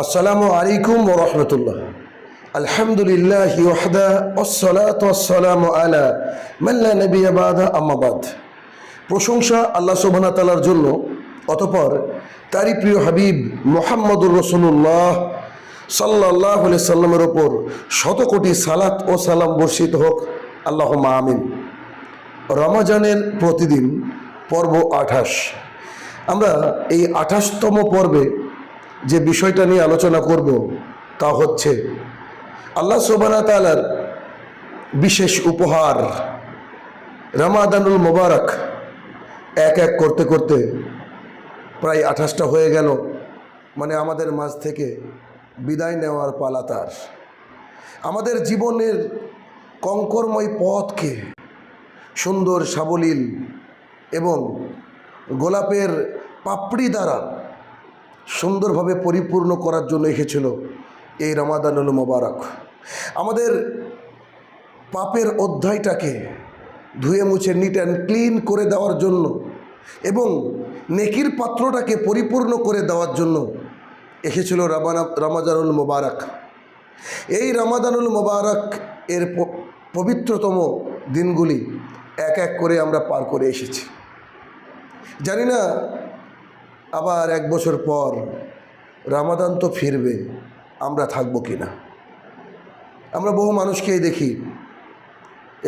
আসসালামু আলাইকুম ও রহমতুল্লাহ। আলহামদুলিল্লাহ ওয়াহদা ওসলাত ওয়াসসালামু আলা মাল্লা নবী বাদা আম্মাবাদ প্রশংসা আল্লাহ সুবহানা তালার জন্য, অতপর তারই প্রিয় হাবিব মোহাম্মদুর রসুল্লাহ সাল্লাহ সাল্লামের ওপর শত কোটি সালাত ও সালাম বর্ষিত হোক। আল্লাহ আমিন। রমাজানের প্রতিদিন পর্ব আঠাশ। আমরা এই আঠাশতম পর্বে যে বিষয়টা নিয়ে আলোচনা করব, তা হচ্ছে আল্লাহ সোবানা তালার বিশেষ উপহার রামাদানুল মোবারক এক এক করতে করতে প্রায় আঠাশটা হয়ে গেল মানে আমাদের মাঝ থেকে বিদায় নেওয়ার পালা তার। আমাদের জীবনের কঙ্করময় পথকে সুন্দর সাবলীল এবং গোলাপের পাপড়ি দ্বারা সুন্দরভাবে পরিপূর্ণ করার জন্য এসেছিল এই রমাদানুল মোবারক। আমাদের পাপের অধ্যায়টাকে ধুয়ে মুছে নিট অ্যান্ড ক্লিন করে দেওয়ার জন্য এবং নেকির পাত্রটাকে পরিপূর্ণ করে দেওয়ার জন্য এসেছিল রামানা, রমাদানুল মোবারক। এই রামাদানুল মোবারক এর পবিত্রতম দিনগুলি এক এক করে আমরা পার করে এসেছি। জানি না আবার এক বছর পর রামাদান তো ফিরবে, আমরা থাকব কি না আমরা বহু মানুষকেই দেখি,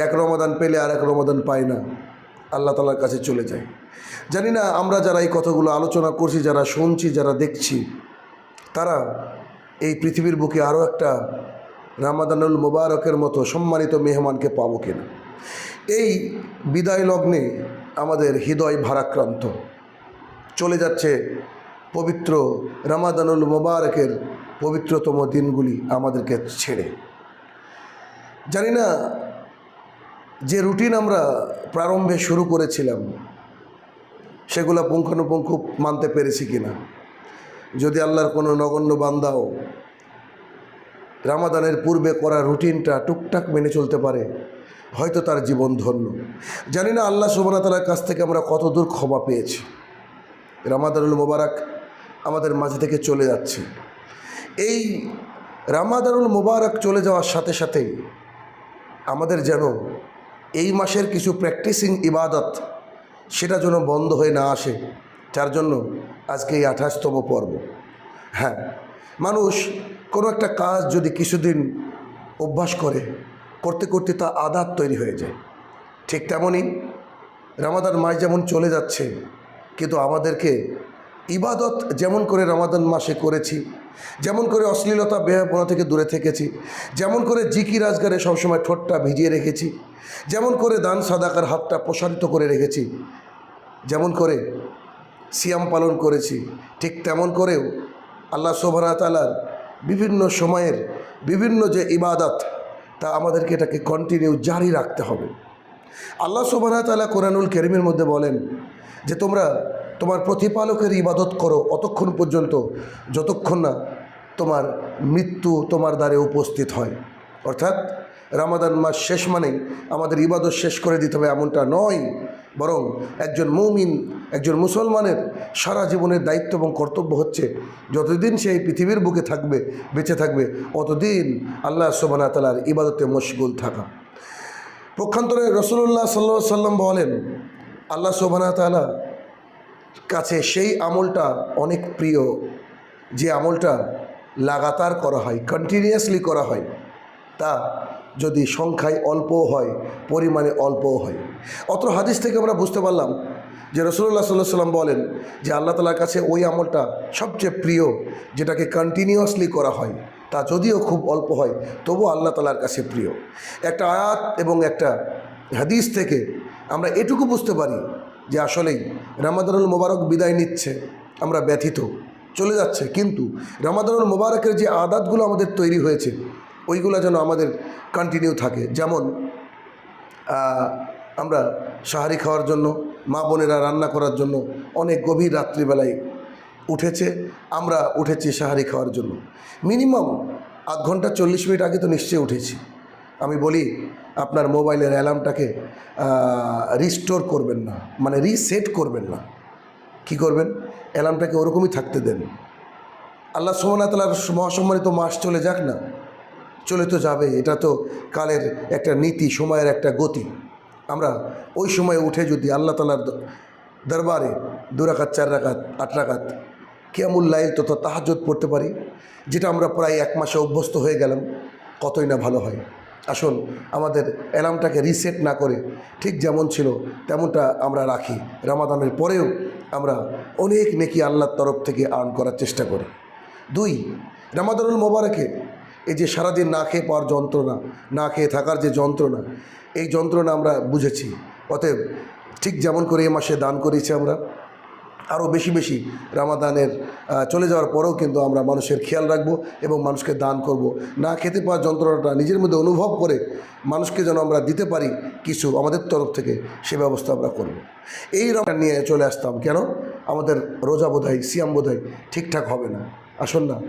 এক রমাদান পেলে আর এক রমাদান পায় না, আল্লাহ তালার কাছে চলে যায়। জানি না আমরা যারা এই কথাগুলো আলোচনা করছি, যারা শুনছি, যারা দেখছি, তারা এই পৃথিবীর বুকে আরও একটা রামাদানুল মোবারকের মতো সম্মানিত মেহমানকে পাবো কিনা? এই বিদায় লগ্নে আমাদের হৃদয় ভারাক্রান্ত। চলে যাচ্ছে পবিত্র রামাদানুল মোবারকের পবিত্রতম দিনগুলি আমাদেরকে ছেড়ে। জানি না যে রুটিন আমরা প্রারম্ভে শুরু করেছিলাম, সেগুলো পুঙ্খানুপুঙ্খ মানতে পেরেছি কিনা। যদি আল্লাহর কোনো নগণ্য বান্দাও রামাদানের পূর্বে করা রুটিনটা টুকটাক মেনে চলতে পারে, হয়তো তার জীবন ধন্য। জানি না আল্লাহ সুবাহতালার কাছ থেকে আমরা কত দূর ক্ষমা পেয়েছি। রামাদানুল মোবারক আমাদের মাঝে থেকে চলে যাচ্ছে। এই রামাদারুল মোবারক চলে যাওয়ার সাথে সাথেই আমাদের যেন এই মাসের কিছু প্র্যাকটিসিং ইবাদত সেটা যেন বন্ধ হয়ে না আসে, যার জন্য আজকে এই আঠাশতম পর্ব। হ্যাঁ মানুষ কোনো একটা কাজ যদি কিছুদিন অভ্যাস করে, করতে করতে তা আদাত তৈরি হয়ে যায়। ঠিক তেমনই রামাদান মাস যেমন চলে যাচ্ছে কিন্তু আমাদেরকে ইবাদত যেমন করে রমাদান মাসে করেছি, যেমন করে অশ্লীলতা বেহাপনা থেকে দূরে থেকেছি, যেমন করে জিকি রাজগারে সবসময় ঠোঁটটা ভিজিয়ে রেখেছি, যেমন করে দান সাদাকার হাতটা প্রসারিত করে রেখেছি, যেমন করে সিয়াম পালন করেছি, ঠিক তেমন করেও আল্লাহ সোভানা তালার বিভিন্ন সময়ের বিভিন্ন যে ইবাদত, তা আমাদেরকে এটাকে কন্টিনিউ জারি রাখতে হবে। আল্লাহ সোবানা তালা কোরআনুল কেরিমের মধ্যে বলেন যে তোমরা তোমার প্রতিপালকের ইবাদত করো অতক্ষণ পর্যন্ত, যতক্ষণ না তোমার মৃত্যু তোমার দ্বারে উপস্থিত হয়। অর্থাৎ রামাদান মাস শেষ মানেই আমাদের ইবাদত শেষ করে দিতে হবে এমনটা নয়, বরং একজন মৌমিন, একজন মুসলমানের সারা জীবনের দায়িত্ব এবং কর্তব্য হচ্ছে যতদিন সে এই পৃথিবীর বুকে থাকবে, বেঁচে থাকবে, অতদিন আল্লাহ সোবানা তালার ইবাদতে মশগুল থাকা। পক্ষান্তরে রসুল্লাহ সাল্লা সাল্লাম বলেন আল্লাহ সোবানা তালা কাছে সেই আমলটা অনেক প্রিয়, যে আমলটা লাগাতার করা হয় কন্টিনিউয়াসলি করা হয়, তা যদি সংখ্যায় অল্পও হয়, পরিমাণে অল্পও হয়। অত হাদিস থেকে আমরা বুঝতে পারলাম যে রসুল্লাহ সাল্লাহ সাল্লাম বলেন যে আল্লাহ তালার কাছে ওই আমলটা সবচেয়ে প্রিয়, যেটাকে কন্টিনিউয়াসলি করা হয়, তা যদিও খুব অল্প হয়, তবুও আল্লাহ তালার কাছে প্রিয়। একটা আয়াত এবং একটা হাদিস থেকে আমরা এটুকু বুঝতে পারি যে আসলেই রামাদানুল মোবারক বিদায় নিচ্ছে, আমরা ব্যথিত, চলে যাচ্ছে। কিন্তু রামাদানুল মোবারকের যে আদাতগুলো আমাদের তৈরি হয়েছে, ওইগুলো যেন আমাদের কন্টিনিউ থাকে। যেমন আমরা সাহারি খাওয়ার জন্য, মা বোনেরা রান্না করার জন্য অনেক গভীর রাত্রিবেলায় উঠেছে, আমরা উঠেছি সাহারি খাওয়ার জন্য। মিনিমাম আধ ঘণ্টা চল্লিশ মিনিট আগে তো নিশ্চয়ই উঠেছি। আমি বলি, আপনার মোবাইলের অ্যালার্মটাকে রিস্টোর করবেন না। মানে রিসেট করবেন না। কি করবেন? অ্যালার্মটাকে ওরকমই থাকতে দেন। আল্লাহ সোমনাতলার মহাসম্মানিত মাস চলে যাক না। চলে তো যাবে এটা তো কালের একটা নীতি, সময়ের একটা গতি। আমরা ওই সময়ে উঠে যদি আল্লাহ তালার দরবারে দু রাকাত, চার রাকাত, আট রাকাত কেমন লাইল তথা তাহাজত পড়তে পারি, যেটা আমরা প্রায় এক মাসে অভ্যস্ত হয়ে গেলাম, কতই না ভালো হয়। আসুন, আমাদের অ্যালার্মটাকে রিসেট না করে ঠিক যেমন ছিল তেমনটা আমরা রাখি। রামাদানের পরেও আমরা অনেক নেকি আল্লাহর তরফ থেকে আর্ন করার চেষ্টা করি। দুই, রামাদানুল মোবারকে এই যে সারাদিন না খেয়ে পাওয়ার যন্ত্রণা, না খেয়ে থাকার যে যন্ত্রণা, এই যন্ত্রণা আমরা বুঝেছি। অতএব ঠিক যেমন করে এ মাসে দান করেছি আমরা আরও বেশি বেশি রামাদানের চলে যাওয়ার পরেও কিন্তু আমরা মানুষের খেয়াল রাখব এবং মানুষকে দান করব। না খেতে পাওয়ার যন্ত্রণাটা নিজের মধ্যে অনুভব করে মানুষকে যেন আমরা দিতে পারি কিছু আমাদের তরফ থেকে, সে ব্যবস্থা আমরা করব। এই রকম নিয়ে চলে আসতাম কেন? আমাদের রোজা বোধহয় সিয়াম বোধহয় ঠিকঠাক হবে না। আসুন না।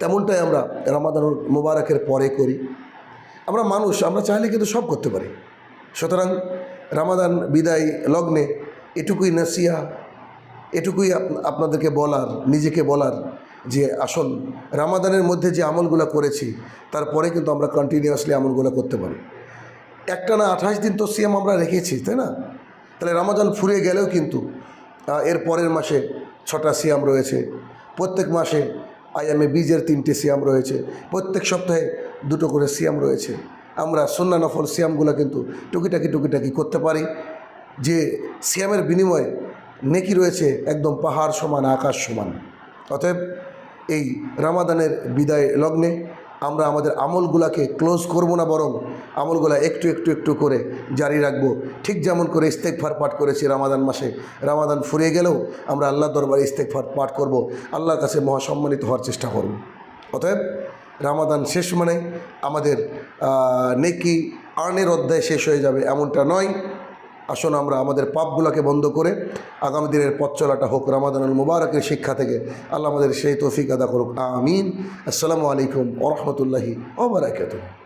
তেমনটাই আমরা রামাদানুল মোবারকের পরে করি। আমরা মানুষ, আমরা চাইলে কিন্তু সব করতে পারি। সুতরাং রামাদান বিদায় লগ্নে এটুকুই নাসিয়া এটুকুই আপ- আপনাদেরকে বলার, নিজেকে বলার যে আসুন রামাদানের মধ্যে যে আমলগুলো করেছি, তারপরে কিন্তু আমরা কন্টিনিউয়াসলি আমলগুলো করতে পারি। একটা না আঠাশ দিন তো সিয়াম আমরা রেখেছি, তাই না? তাহলে রামাদান ফুরিয়ে গেলেও কিন্তু এর পরের মাসে ছটা সিয়াম রয়েছে, প্রত্যেক মাসে আইএমএ বীজের তিনটে সিয়াম রয়েছে, প্রত্যেক সপ্তাহে দুটো করে সিয়াম রয়েছে। আমরা সন্না নফল সিয়ামগুলো কিন্তু টুকিটাকি টুকিটাকি করতে পারি, যে সিয়ামের বিনিময়ে নেকি রয়েছে একদম পাহাড় সমান, আকাশ সমান। অতএব এই রামাদানের বিদায় লগ্নে আমরা আমাদের আমলগুলাকে ক্লোজ করব না বরং আমলগুলা একটু একটু একটু করে জারি রাখব। ঠিক যেমন করে ইস্তেকফার পাঠ করেছি রামাদান মাসে। রামাদান ফুরিয়ে গেলেও আমরা আল্লাহ দরবারে ইস্তেকফার পাঠ করব। আল্লাহর কাছে মহাসম্মানিত হওয়ার চেষ্টা করব। অতএব রামাদান শেষ মানে আমাদের নেকি আর্নের অধ্যায় শেষ হয়ে যাবে এমনটা নয়। আসুন আমরা আমাদের পাপগুলোকে বন্ধ করে আগামী দিনের পথ চলাটা হোক রামাদানুল মুবারকের শিক্ষা থেকে আল্লাহ আমাদের সেই তৌফিক আদা করুক। আমিন। আসসালামু আলাইকুম ওরহমতুল্লাহি ওবরাকাতুহ